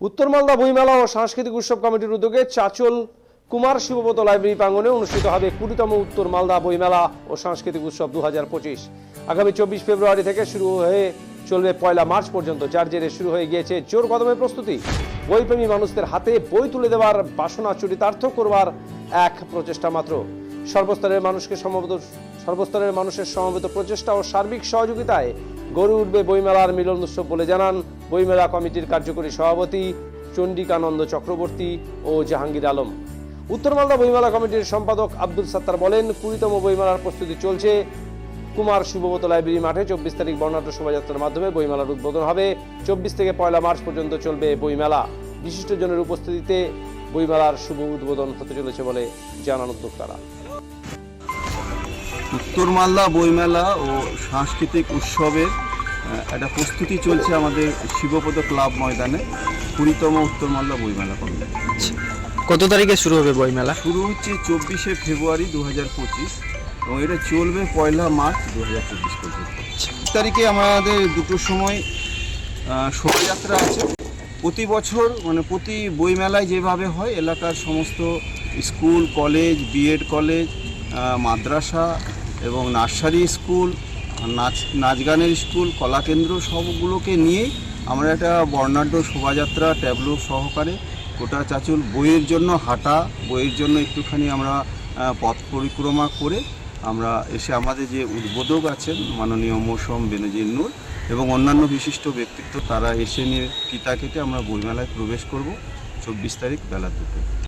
উত্তর মালদা বইমেলা ও সাংস্কৃতিক উৎসব কমিটির উদ্যোগে চাচল কুমার শিবব্রত লাইব্রেরি প্রাঙ্গনে অনুষ্ঠিত হবে কুড়িতম উত্তর মালদা বইমেলা ও সাংস্কৃতিক উৎসব দু হাজার পঁচিশ। আগামী চব্বিশ ফেব্রুয়ারি থেকে শুরু হয়ে চলবে পয়লা মার্চ পর্যন্ত, যার জেরে শুরু হয়ে গিয়েছে জোর কদমের প্রস্তুতি। বইপ্রেমী মানুষদের হাতে বই তুলে দেওয়ার বাসনা চরিতার্থ করবার এক প্রচেষ্টা মাত্র। সর্বস্তরের মানুষকে সমবেত সর্বস্তরের মানুষের সমবেত প্রচেষ্টা ও সার্বিক সহযোগিতায় গড়ে উঠবে বইমেলার মিলন উৎসব বলে জানান বইমেলা কমিটির কার্যকরী সভাপতি চণ্ডিকানন্দ চক্রবর্তী ও জাহাঙ্গীর আলম। উত্তর মালদা বইমেলা কমিটির সম্পাদক আব্দুল সাত্তার বলেন, কুড়িতম বইমেলার প্রস্তুতি চলছে। কুমার শুভবত লাইব্রেরি মাঠে চব্বিশ তারিখ বর্ণাঢ্য শোভাযাত্রার মাধ্যমে বইমেলার উদ্বোধন হবে। চব্বিশ থেকে পয়লা মার্চ পর্যন্ত চলবে বইমেলা। বিশিষ্টজনের উপস্থিতিতে বইমেলার শুভ উদ্বোধন হতে চলেছে বলে জানান উদ্যোক্তারা। উত্তর মালদা বইমেলা ও সাংস্কৃতিক উৎসবের একটা প্রস্তুতি চলছে আমাদের শিবপদ ক্লাব ময়দানে। কুড়িতম উত্তর মালদা বইমেলা কমিটি। কত তারিখে শুরু হবে বইমেলা? শুরু হচ্ছে চব্বিশে ফেব্রুয়ারি দু হাজার পঁচিশ এবং এটা চলবে পয়লা মার্চ দু হাজার চব্বিশ পর্যন্ত। তারিখে আমাদের দুটো সময় শোভাযাত্রা আছে। প্রতি বছর মানে প্রতি বইমেলায় যেভাবে হয় এলাকার সমস্ত স্কুল কলেজ বিএড কলেজ মাদ্রাসা এবং নার্সারি স্কুল, নাচ নাচ গানের স্কুল কলাকেন্দ্র সবগুলোকে নিয়ে আমরা একটা বর্ণাঢ্য শোভাযাত্রা ট্যাবলো সহকারে গোটা চাচুল বইয়ের জন্য হাঁটা, বইয়ের জন্য একটুখানি আমরা পথ পরিক্রমা করে আমরা এসে আমাদের যে উদ্বোধক আছেন মাননীয় মৌসুম বেনজির নূর এবং অন্যান্য বিশিষ্ট ব্যক্তিত্ব, তারা এসে নিয়ে ফিতা কেটে আমরা বইমেলায় প্রবেশ করব চব্বিশ তারিখ বেলা দুটো